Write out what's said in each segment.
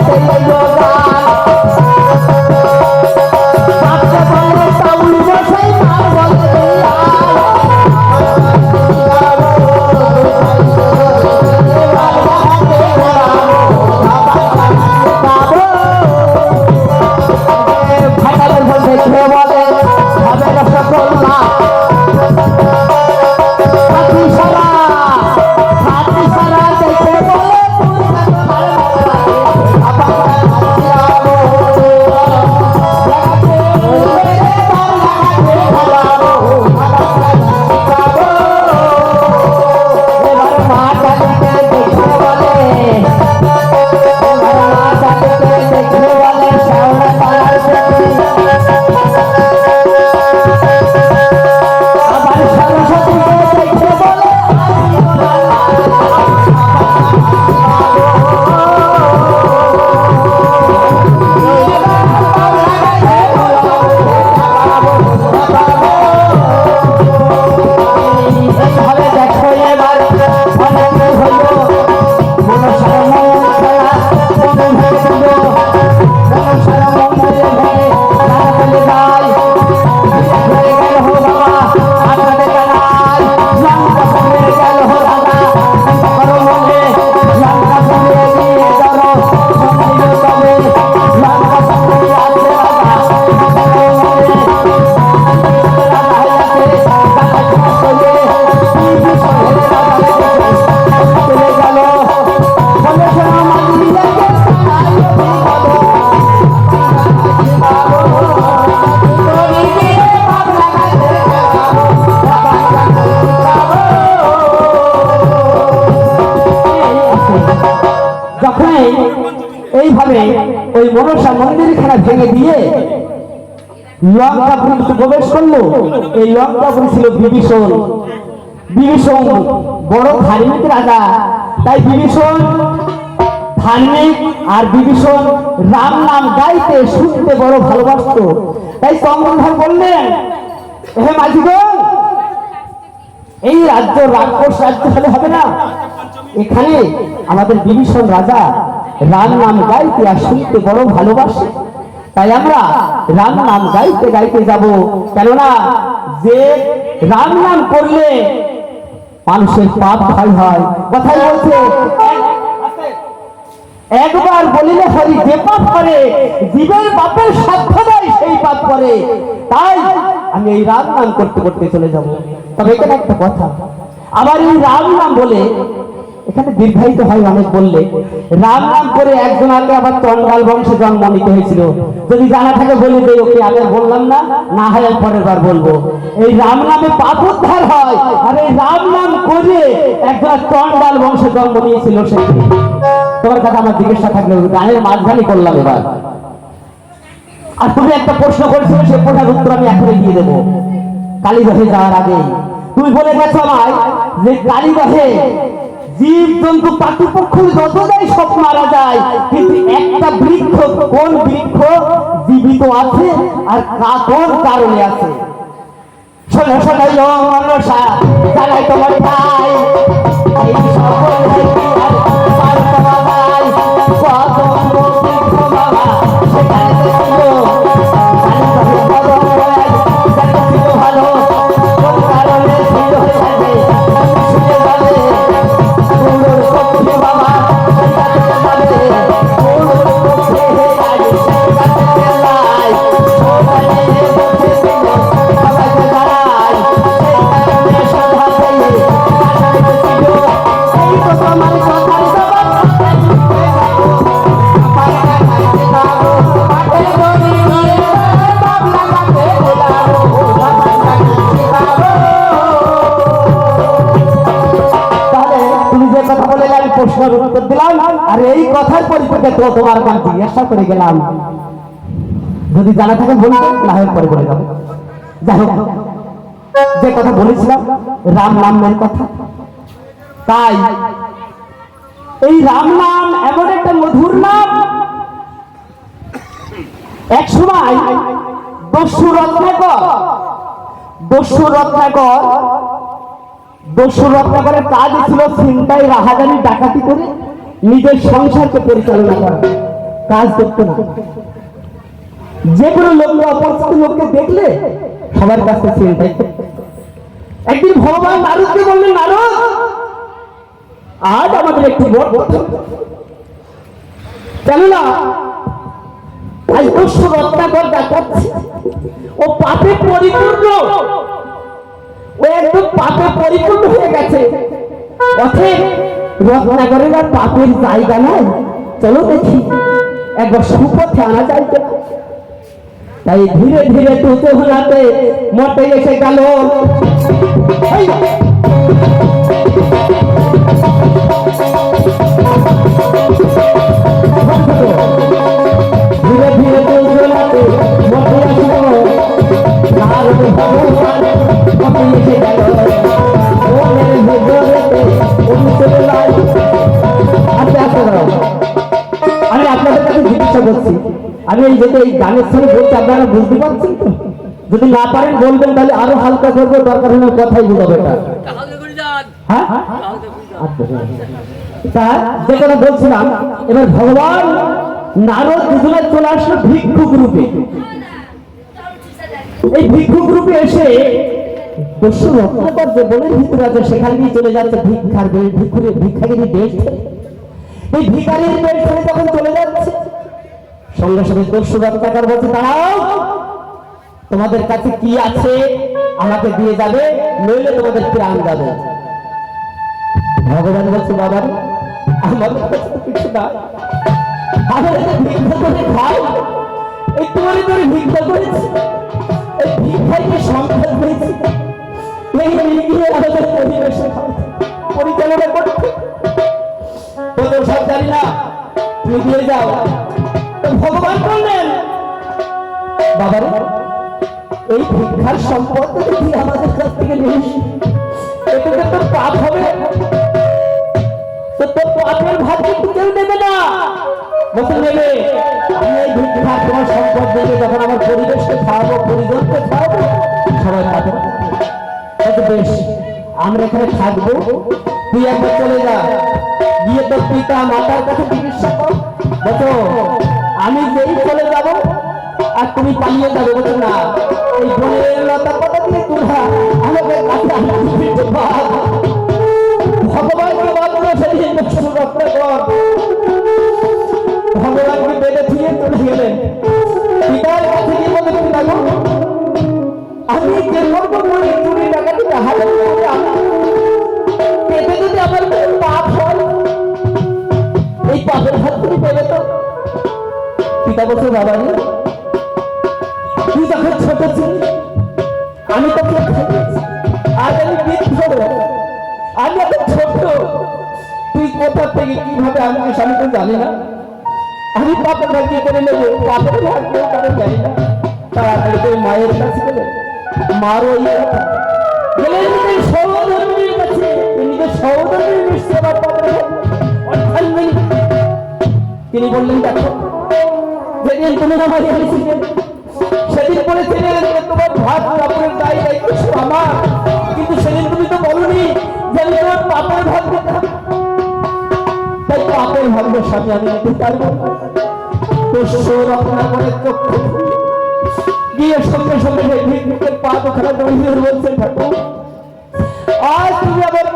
ফাটালের ভেঙে দিয়ে লঙ্কাপুরি প্রবেশ করল। এই লঙ্কাপুরি ছিল বিভীষণ। বিভীষণ বড় ধার্মিক রাজা। তাই বিভীষণ ধার্মিক আর বিভীষণ রাম নাম গাইতে, শুনতে বড় ভালোবাসত। তাই কমলধর বললেন হে মাঝিগণ, এই রাজ্য রাক্ষস রাজ্য হলে হবে না। এখানে আমাদের বিভীষণ রাজা রাম নাম গাইতে আর শুনতে বড় ভালোবাসে। তাই আমরা রাম নাম গাইতে গাইতে যাব। কেননা যে রাম নাম করলে মানুষের পাপ ক্ষয় হয়। কথাই বলছে, একবার বলিলে হরি যে পাপ করে, জীবের পাপের সাধ্য দেয় সেই পাপ করে। তাই আমি এই রাম নাম করতে করতে চলে যাব। তবে এখানে একটা কথা। আবার এই রাম নাম বলে এখানে দীর্ঘায়িত হয় অনেক বললে। রাম নাম করে একজন আগে আবার চন্ডাল বংশে জন্ম নিতে হয়েছিল। যদি জানা থাকে বলে দেয় ওকে আর বললাম না না হয় আর পরের বার বলব। এই রাম নামে পাপ উদ্ধার হয়, আর এই রাম নাম করে একজন চন্ডাল বংশে জন্ম নিয়েছিল সে। তোমার কথা আমার জিজ্ঞাসা থাকলে, গানের মাঝখানে করলাম এবার। আর তুমি একটা প্রশ্ন করেছিলে, সে প্রশ্নের উত্তর আমি এখনই দিয়ে দেবো। কালীদহে যাওয়ার আগে। তুমি বলে গেছো আমায় যে কালীদহে জীব জন্তু পাখি পক্ষী যতটাই সব মারা যায়। কিন্তু একটা বৃক্ষ, কোন বৃক্ষ? জীবিত আছে আর কোন কারণে আছে। শোনো শোনো মনসা জানাই তোমার ভাই। এই সকল এই কথার পরিপ্রেক্ষিতে তোমার কাছে জিজ্ঞাসা করে গেলাম। যদি জানা থাকে না হয় পরে বলে যাব। যাই যে কথা বলেছিলাম, রাম নামের কথা। তাই এই রাম নাম এমন একটা মধুর নাম, এক সময় দস্যু রত্নাকর দস্যু রত্নাকর দস্যু রত্নাকরের কাজ ছিল চিন্তায় রাহাজানি, ডাকাতি করে নিজের সংসারকে পরিচালনা করা, কাজ করতো না। যে কোনো লোক অপরিচিত লোককে দেখলে সবার কাছে চিন্তাই একদিন ভগবান নারদকে বললেন, নারদ, আজ আমাদের একটি বড় কেননা, আজ দস্যু রত্নাকর দেখাচ্ছে। ও পাপে পরিপূর্ণ। ও একদম পাপে পরিপূর্ণ হয়ে গেছে। অথব রত্নাকরের আর পাপের জায়গা নাই। চলো দেখি, একবার সুপথে আনা যাইতে। তাই ধীরে ধীরে টুতে হলাতে মটে এসে গেল। Thank ধীরে আমি এই যেটা এই গানের সঙ্গে বলছি আপনারা বুঝতে পারছেন তো? যদি না পারেন বলবেন তাহলে আরও হালকা করব দরকার হলে কথাই বুঝাবো এটা। হ্যাঁ? তা যে কথা বলছিলাম এবার ভগবান নারদ দুজনে চলে আসলো ভিক্ষুক রূপে। এই ভিক্ষুক রূপে এসে দস্যু রত্নাকর যে বনের ভিতরে আছে সেখানে নিয়ে চলে যাচ্ছে ভিক্ষার ভিক্ষুরের ভিক্ষাগিরি দেশ। এই ছেড়ে যখন চলে যাচ্ছে সঙ্গে সঙ্গে দস্যু রত্নাকর বলছে দাঁড়াও। তোমাদের কাছে কি আছে? আমাকে দিয়ে যাবে নইলে তোমাদের প্রাণ যাবে। ভগবান বলছে বাবা রে, আমাদের কাছে না আমরা করেছি। করেছি। পরিচালনা করতে তো সব জানি না। তুমি দিয়ে যাও। ভগবান বললেন, বাবারে, এই ভিক্ষার সম্পদ যদি আমাদের কাছ থেকে নিস, এতে তোর পাপ হবে। তোর পাপের ভাগ কিন্তু কেউ দেবে না। আমার পরিবেশকে খাওয়াবো, পরিজনকে খাওয়াবো, সবাই বেশ, আমরা এখানে থাকব। তুই একবার চলে যা। গিয়ে তোর পিতা মাতার কাছে চিকিৎসা কর। আমি যেই চলে যাব আর তুমি পালিয়ে যাবে বলছো না? এই বনের লতা কথা দিয়ে তোমরা আমাকে কাছে পিতা বলছে বাবা রে, তুই যখন ছোট ছিলি। আমি তোকে আজ আমি আমি ছোট। তুই কোথা থেকে কীভাবে স্বামী তো জানি না। আমি ভাগ্য করে নেব। পাপের করে জানি না। তাড়াতাড়ি মায়ের কাছে গেলে। মার ওই সহধর্মীর কাছে নিজের সহধর্মীর সেবা অর্থাৎ তিনি বললেন দেখো যেদিন তুমি আমার এসেছিলে সেদিন বলেছিলেন যে তোমার ভাত কাপড়ের দায় দায়িত্ব আমার। কিন্তু সেদিন তুমি তো বলনি যে আমি তোমার পাপের দিতাম তাই পাপের ভাগ্য সাথে আমি নিতে পারব না। তো রক্ষা করে চক্ষু। গিয়ে সঙ্গে সঙ্গে সেই ভিক্ষুকের পা দুখানা দড়িয়ে বলছে, ঠাকুর, আজ তুমি আমার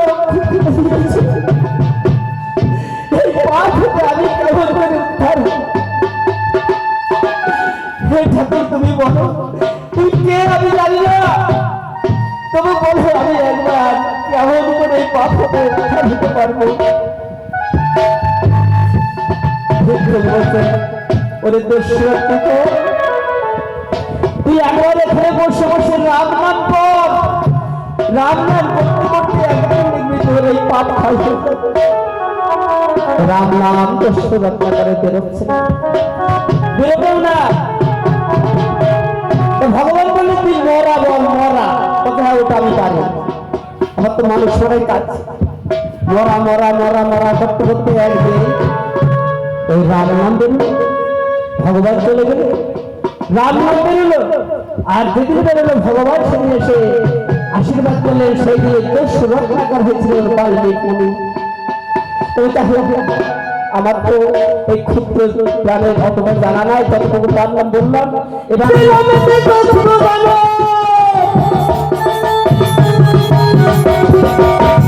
এই পা আমি কেমন করে উদ্ধার তুমি বলো। তুমি কে আমি জানি না। তবে বলো আমি একবার কেমন করে এই উদ্ধার হতে পারব। তুই একবার এখানে বসে বসে রাম নাম কর। রাম রাম নাম দস্য বেরোবেও না। মানুষ সবাই মরা মরা মরা মরা করতে করতে একদিন এই রাম নাম ভগবান চলে গেল। রাম নাম বেরোলো আর যেদিন বেরোলো ভগবান, সেদিন এসে আশীর্বাদ করলেন, সেই দিনে দেশ রক্ষা করা হয়েছিল বাল্মিক তবে তাহলে আমার তো এই ক্ষুদ্র প্রাণের অথবা জানা নাই, যতটুকু পারলাম বললাম। এবার Thank you.